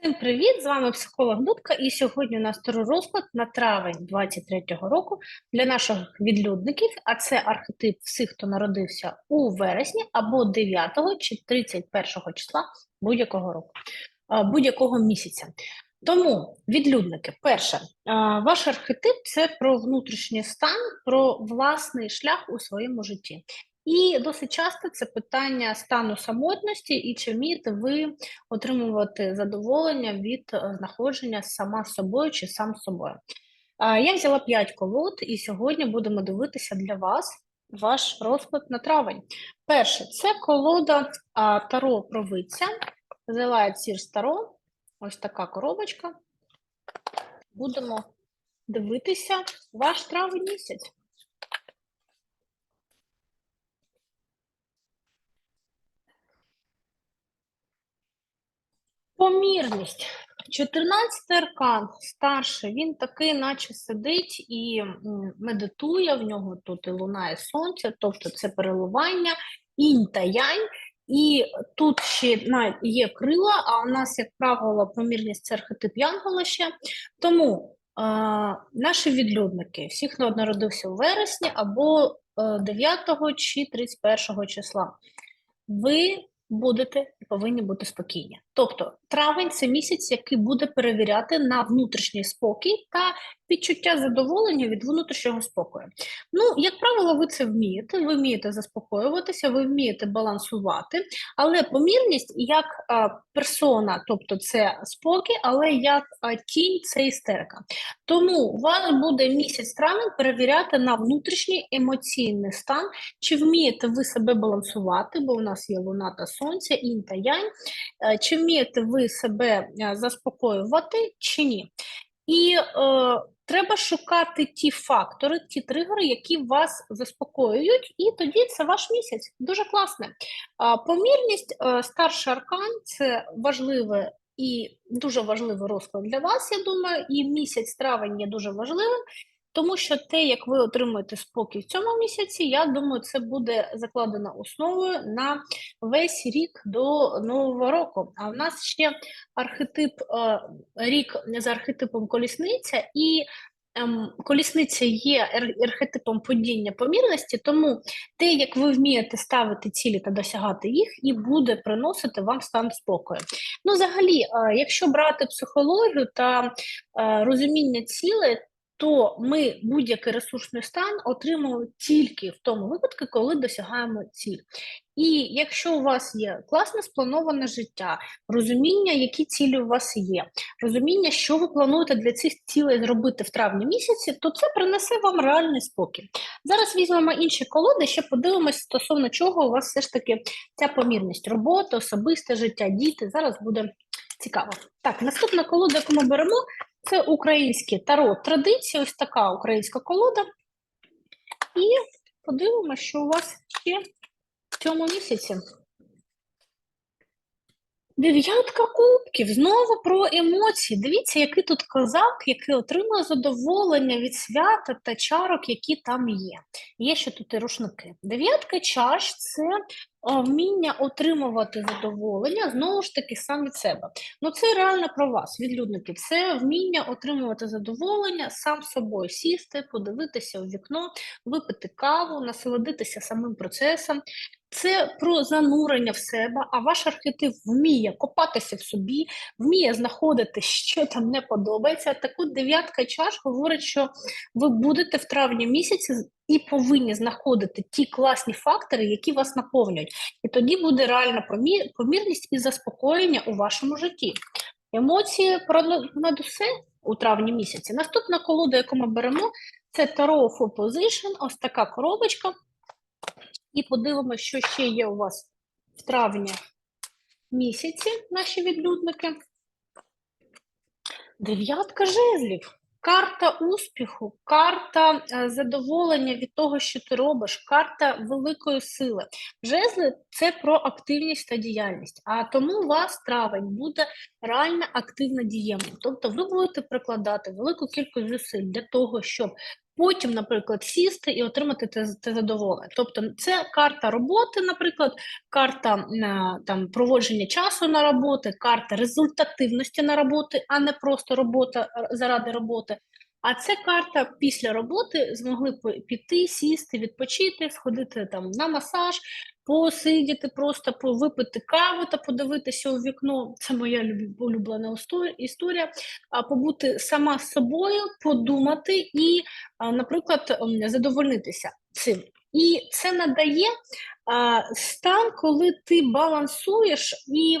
Всім привіт! З вами психолог Дудка, і сьогодні у нас старий розклад на травень 23-го року для наших відлюдників, а це архетип всіх, хто народився у вересні або 9 чи 31 числа будь-якого року, будь-якого місяця. Тому, відлюдники, перше, ваш архетип це про внутрішній стан, про власний шлях у своєму житті. І досить часто це питання стану самотності, і чи вмієте ви отримувати задоволення від е, знаходження сама з собою чи сам з собою. Я взяла 5 колод, і сьогодні будемо дивитися для вас ваш розклад на травень. Перше, це колода Таро Провидця, The Сірс Таро. Ось така коробочка. Будемо дивитися ваш травень місяць. Помірність. 14 аркан, старший, він такий, наче сидить і медитує, в нього тут і луна, і сонце, тобто це переливання, інь та янь. І тут ще є крила, а у нас, як правило, помірність це архетип Янгола ще. Тому е, наші відлюдники, всі, хто народився у вересні або е, 9 чи 31 числа, ви будете і повинні бути спокійні. Тобто травень це місяць, який буде перевіряти на внутрішній спокій та відчуття задоволення від внутрішнього спокою. Ну, як правило, ви це вмієте, ви вмієте заспокоюватися, ви вмієте балансувати, але помірність як а, персона, тобто це спокій, але як а, тінь це істерика. Тому у буде місяць травень перевіряти на внутрішній емоційний стан, чи вмієте ви себе балансувати, бо у нас є луна та сонце, інь та янь, е, чи вмієте ви себе е, заспокоювати чи ні. І е, треба шукати ті фактори, ті тригери, які вас заспокоюють, і тоді це ваш місяць. Дуже класне. А, помірність, е, старший аркан це важливе і дуже важливий розклад для вас, я думаю, і місяць травень є дуже важливим. Тому що те, як ви отримуєте спокій в цьому місяці, я думаю, це буде закладено основою на весь рік до Нового року. А в нас ще архетип е, рік за архетипом колісниця, і ем, колісниця є архетипом подіння помірності, тому те, як ви вмієте ставити цілі та досягати їх, і буде приносити вам стан спокою. Ну, взагалі, е, якщо брати психологію та е, розуміння цілей, то ми будь-який ресурсний стан отримуємо тільки в тому випадку, коли досягаємо ціль. І якщо у вас є класне сплановане життя, розуміння, які цілі у вас є, розуміння, що ви плануєте для цих цілей зробити в травні місяці, то це принесе вам реальний спокій. Зараз візьмемо інші колоди, ще подивимося стосовно чого у вас все ж таки ця помірність робота, особисте життя, діти. Зараз буде цікаво. Так, наступна колода, яку ми беремо, це українські таро традиції, ось така українська колода. І подивимося, що у вас ще в цьому місяці. Дев'ятка кубків, знову про емоції. Дивіться, який тут козак, який отримує задоволення від свята та чарок, які там є. Є ще тут і рушники. Дев'ятка чаш це вміння отримувати задоволення знову ж таки сам від себе. Ну це реально про вас, відлюдники. Це вміння отримувати задоволення сам собою, сісти, подивитися у вікно, випити каву, насолодитися самим процесом. Це про занурення в себе, а ваш архетип вміє копатися в собі, вміє знаходити, що там не подобається. Так от дев'ятка чаш говорить, що ви будете в травні місяці і повинні знаходити ті класні фактори, які вас наповнюють. І тоді буде реальна помірність і заспокоєння у вашому житті. Емоції понад усе у травні місяці. Наступна колода, яку ми беремо, це Tarot of Opposition, ось така коробочка. І подивимося, що ще є у вас в травні місяці, наші відлюдники. Дев'ятка жезлів. Карта успіху, карта е, задоволення від того, що ти робиш, карта великої сили. Жезли це про активність та діяльність. А тому у вас травень буде реально активно діємним. Тобто ви будете прикладати велику кількість зусиль для того, щоб потім, наприклад, сісти і отримати те, те задоволення. Тобто, це карта роботи, наприклад, карта е, там проводження часу на роботи, карта результативності на роботи, а не просто робота е, заради роботи. А це карта після роботи змогли піти, сісти, відпочити, сходити там на масаж, посидіти, просто випити каву та подивитися у вікно. Це моя люб- улюблена істо- історія. А побути сама з собою, подумати і, наприклад, ем, задовольнитися цим. І це надає стан, коли ти балансуєш і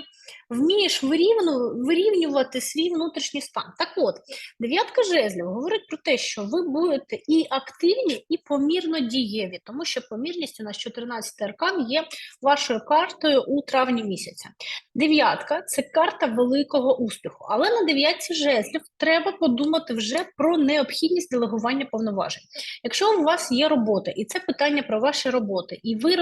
вмієш вирівну, вирівнювати свій внутрішній стан. Так от, дев'ятка жезлів говорить про те, що ви будете і активні, і помірно дієві, тому що помірність у нас 14 аркан є вашою картою у травні місяця. Дев'ятка це карта великого успіху, але на дев'ятці жезлів треба подумати вже про необхідність делегування повноважень. Якщо у вас є робота, і це питання про ваші роботи, і ви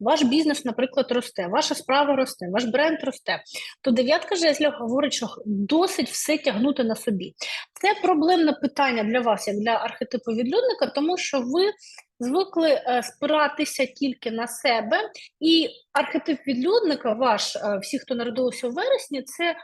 ваш бізнес, наприклад, росте, ваша справа росте, ваш бренд росте, то дев'ятка жезлів говорить, що досить все тягнути на собі. Це проблемне питання для вас, як для архетипу відлюдника, тому що ви звикли е, спиратися тільки на себе, і архетип відлюдника, ваш, е, всі, хто народилися у вересні, це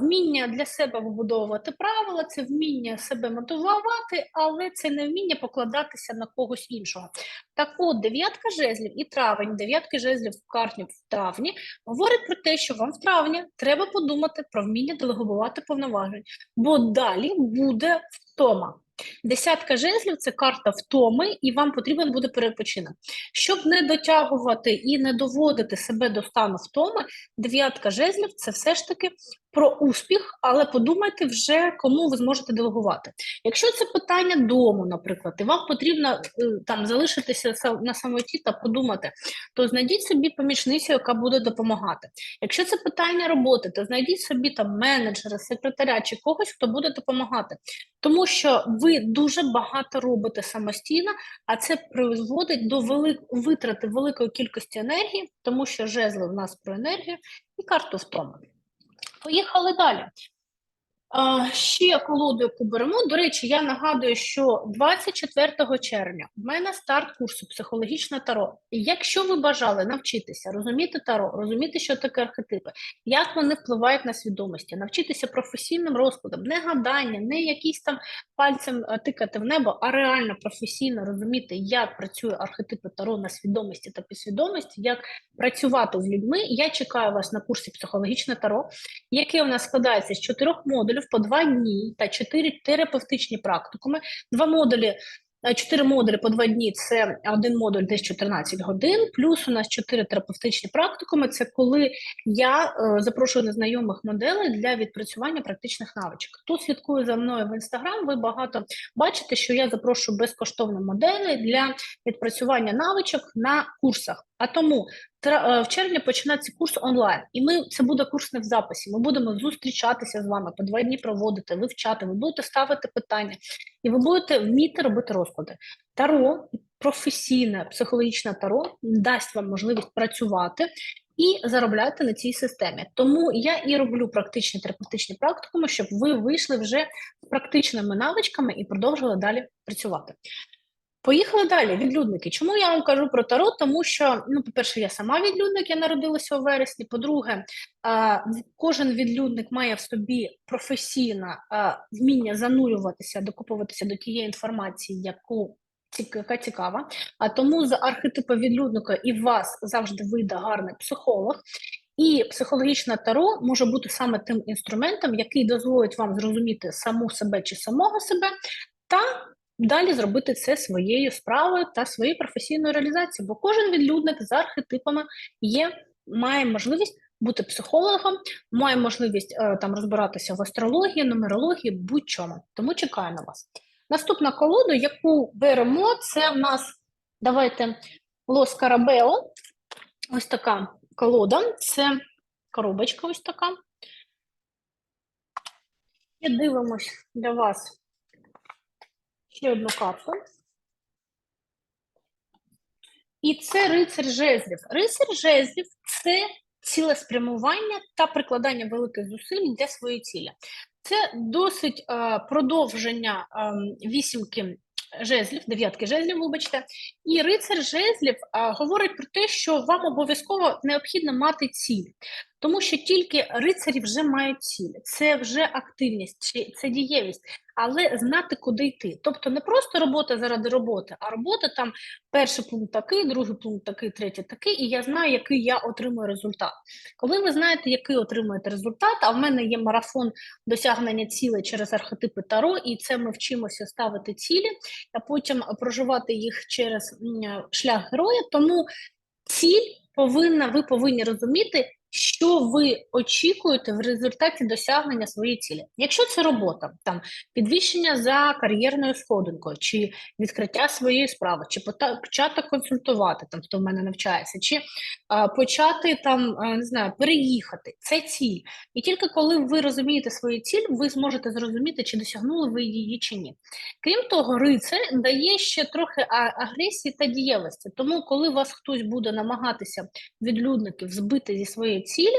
вміння для себе вибудовувати правила, це вміння себе мотивувати, але це не вміння покладатися на когось іншого. Так от, дев'ятка жезлів і травень, дев'ятки жезлів в карті в травні говорить про те, що вам в травні треба подумати про вміння делегувати повноважень, бо далі буде втома. Десятка жезлів це карта втоми, і вам потрібен буде перепочинок. Щоб не дотягувати і не доводити себе до стану втоми, дев'ятка жезлів це все ж таки про успіх, але подумайте вже, кому ви зможете делегувати. Якщо це питання дому, наприклад, і вам потрібно е, там залишитися на самоті та подумати, то знайдіть собі помічницю, яка буде допомагати. Якщо це питання роботи, то знайдіть собі там менеджера, секретаря чи когось, хто буде допомагати. Тому що ви дуже багато робите самостійно, а це призводить до велик... витрати великої кількості енергії, тому що жезли в нас про енергію і карту втоми. Поїхали далі. Ще колоду, яку беремо. До речі, я нагадую, що 24 червня в мене старт курсу психологічне таро. І якщо ви бажали навчитися розуміти таро, розуміти, що таке архетипи, як вони впливають на свідомості, навчитися професійним розкладам, не гадання, не якісь там пальцем е, тикати в небо, а реально професійно розуміти, як працює архетипи таро на свідомості та підсвідомості, як працювати з людьми. Я чекаю вас на курсі психологічне таро який у нас складається з чотирьох модулів по два дні та чотири терапевтичні практикуми. Два модулі, е, чотири модулі по два дні це один модуль десь 14 годин, плюс у нас чотири терапевтичні практикуми. Це коли я е, запрошую незнайомих моделей для відпрацювання практичних навичок. Хто слідкує за мною в інстаграм, ви багато бачите, що я запрошую безкоштовні моделі для відпрацювання навичок на курсах. А тому е, в червні починається курс онлайн, і ми це буде курс не в записі. Ми будемо зустрічатися з вами по два дні проводити, вивчати. Ви будете ставити питання, і ви будете вміти робити розклади. Таро, професійне психологічне таро дасть вам можливість працювати і заробляти на цій системі. Тому я і роблю практичні терапевтичні практикуми, щоб ви вийшли вже з практичними навичками і продовжили далі працювати. Поїхали далі. Відлюдники. Чому я вам кажу про таро? Тому що, ну, по-перше, я сама відлюдник, я народилася у вересні. По-друге, кожен відлюдник має в собі професійне вміння занурюватися, докупуватися до тієї інформації, яку яка цікава. А тому з архетипу відлюдника і вас завжди вийде гарний психолог. І психологічне таро може бути саме тим інструментом, який дозволить вам зрозуміти саму себе чи самого себе, та далі зробити це своєю справою та своєю професійною реалізацією. Бо кожен відлюдник за архетипами є, має можливість бути психологом, має можливість е, там розбиратися в астрології, нумерології, будь-чому. Тому чекаю на вас. Наступна колода, яку беремо, це в нас давайте Лос Карабело. Ось така колода. Це коробочка ось така. І дивимось для вас ще одну карту. І це рицар жезлів. Рицар жезлів це цілеспрямування та прикладання великих зусиль для своєї цілі. Це досить е, продовження е, вісімки жезлів, дев'ятки жезлів, вибачте, і рицар жезлів а, говорить про те, що вам обов'язково необхідно мати ціль, тому що тільки рицарі вже мають ціль, це вже активність, це дієвість, але знати, куди йти. Тобто не просто робота заради роботи, а робота там перший пункт такий, другий пункт такий, третій такий, і я знаю, який я отримую результат. Коли ви знаєте, який отримуєте результат, а в мене є марафон досягнення цілей через архетипи Таро, і це ми вчимося ставити цілі, а потім проживати їх через шлях героя. Тому ціль повинна, ви повинні розуміти, що ви очікуєте в результаті досягнення своєї цілі. Якщо це робота, там підвищення за кар'єрною сходинкою, чи відкриття своєї справи, чи почати консультувати, там хто в мене навчається, чи а, почати там не знаю, переїхати. Це ціль. І тільки коли ви розумієте свою ціль, ви зможете зрозуміти, чи досягнули ви її чи ні. Крім того, рицар дає ще трохи агресії та дієвості. Тому, коли вас хтось буде намагатися відлюдників збити зі своєї цілі,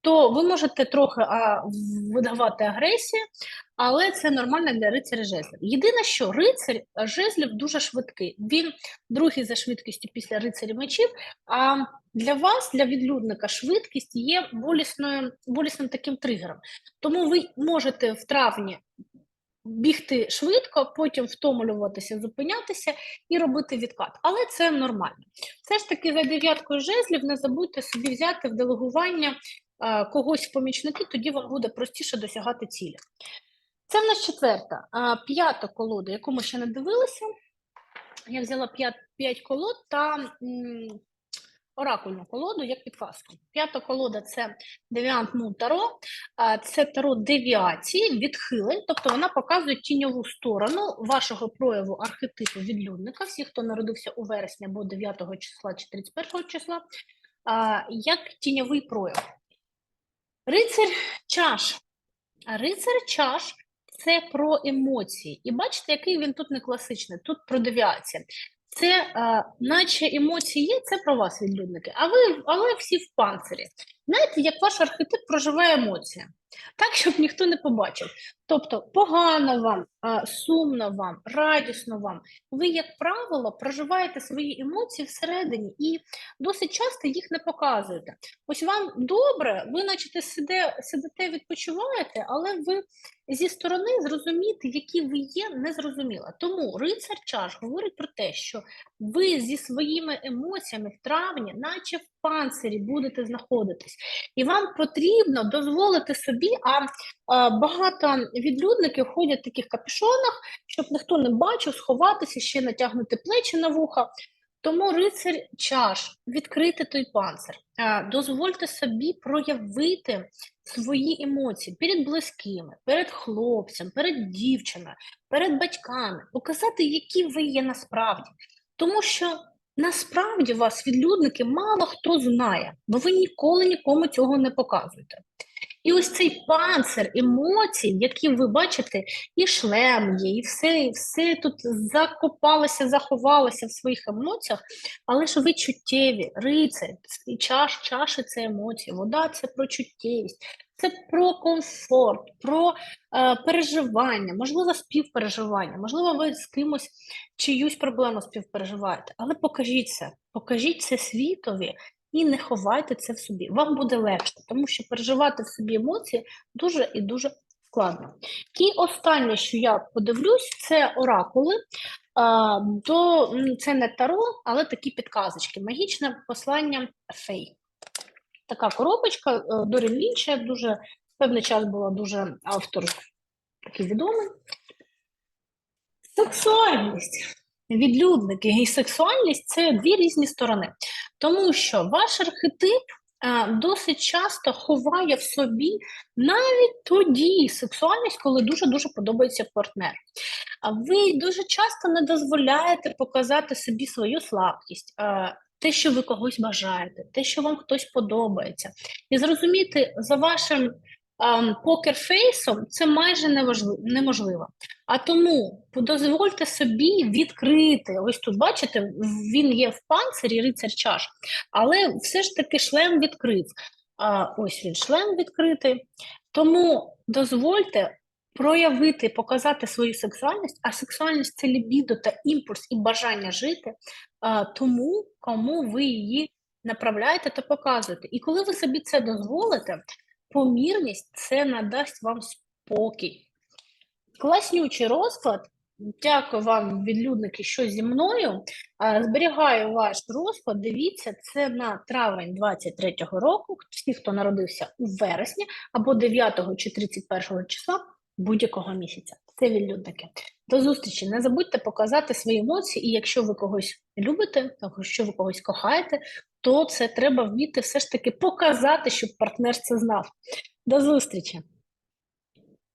то ви можете трохи а, видавати агресію, але це нормально для рицаря жезлів. Єдине, що рицар жезлів дуже швидкий. Він другий за швидкістю після рицаря мечів. А для вас, для відлюдника, швидкість є болісною, болісним таким тригером. Тому ви можете в травні бігти швидко, потім втомлюватися, зупинятися і робити відкат. Але це нормально. Все ж таки, за дев'яткою жезлів не забудьте собі взяти в делегування а, когось в помічники, тоді вам буде простіше досягати цілі. Це в нас четверта, а, п'ята колода, яку ми ще не дивилися. Я взяла п'ять колод та м, оракульну колоду як підказку. П'ята колода це девіант Мун Таро, це таро девіації, відхилень, тобто вона показує тіньову сторону вашого прояву архетипу відлюдника, всі, хто народився у вересні або 9 числа чи 31 числа, як тіньовий прояв. Рицар чаш. Рицар чаш це про емоції. І бачите, який він тут не класичний, тут про девіація. Це, е, наче емоції є, це про вас, відлюдники, а ви, але всі в панцирі. Знаєте, як ваш архетип проживає емоції, так, щоб ніхто не побачив. Тобто погано вам, сумно вам, радісно вам. Ви, як правило, проживаєте свої емоції всередині і досить часто їх не показуєте. Ось вам добре, ви, наче сидите, відпочиваєте, але ви зі сторони зрозуміти, які ви є, не зрозуміло. Тому рицар чаш говорить про те, що ви зі своїми емоціями в травні, наче в панцирі, будете знаходитись, і вам потрібно дозволити собі, а, багато відлюдників ходять в таких капюшонах, щоб ніхто не бачив, сховатися, ще натягнути плечі на вуха. Тому рицар чаш, відкрити той панцир, дозвольте собі проявити свої емоції перед близькими, перед хлопцем, перед дівчиною, перед батьками, показати, які ви є насправді. Тому що насправді вас відлюдники мало хто знає, бо ви ніколи нікому цього не показуєте. І ось цей панцир емоцій, які ви бачите, і шлем є, і все, і все тут закопалося, заховалося в своїх емоціях, але ж ви чуттєві, рицарь, чаш, чаші це емоції, вода це про чуттєвість, це про комфорт, про е, переживання, можливо, співпереживання, можливо, ви з кимось чиюсь проблему співпереживаєте, але покажіть це, покажіть це світові і не ховайте це в собі. Вам буде легше, тому що переживати в собі емоції дуже і дуже складно. І останнє, що я подивлюсь, це оракули. А, до, це не таро, але такі підказочки. Магічне послання фей. Така коробочка е, Дорін Лінч, дуже певний час була дуже автор такий відомий. Сексуальність. Відлюдники і сексуальність це дві різні сторони. Тому що ваш архетип е, досить часто ховає в собі навіть тоді сексуальність, коли дуже-дуже подобається партнер. А ви дуже часто не дозволяєте показати собі свою слабкість, е, те, що ви когось бажаєте, те, що вам хтось подобається. І зрозуміти за вашим ем, покерфейсом це майже неможливо. А тому дозвольте собі відкрити. Ось тут, бачите, він є в панцирі, рицар чаш, але все ж таки шлем відкрив. А, ось він шлем відкритий. Тому дозвольте проявити, показати свою сексуальність, а сексуальність це лібідо та імпульс і бажання жити тому, кому ви її направляєте та показуєте. І коли ви собі це дозволите, помірність це надасть вам спокій. Класнючий розклад. Дякую вам, відлюдники, що зі мною. Зберігаю ваш розклад. Дивіться, це на травень 23-го року. Всі, хто народився у вересні або 9 чи 31 числа будь-якого місяця. Це відлюдники. До зустрічі. Не забудьте показати свої емоції, і якщо ви когось любите, якщо ви когось кохаєте, то це треба вміти все ж таки показати, щоб партнер це знав. До зустрічі!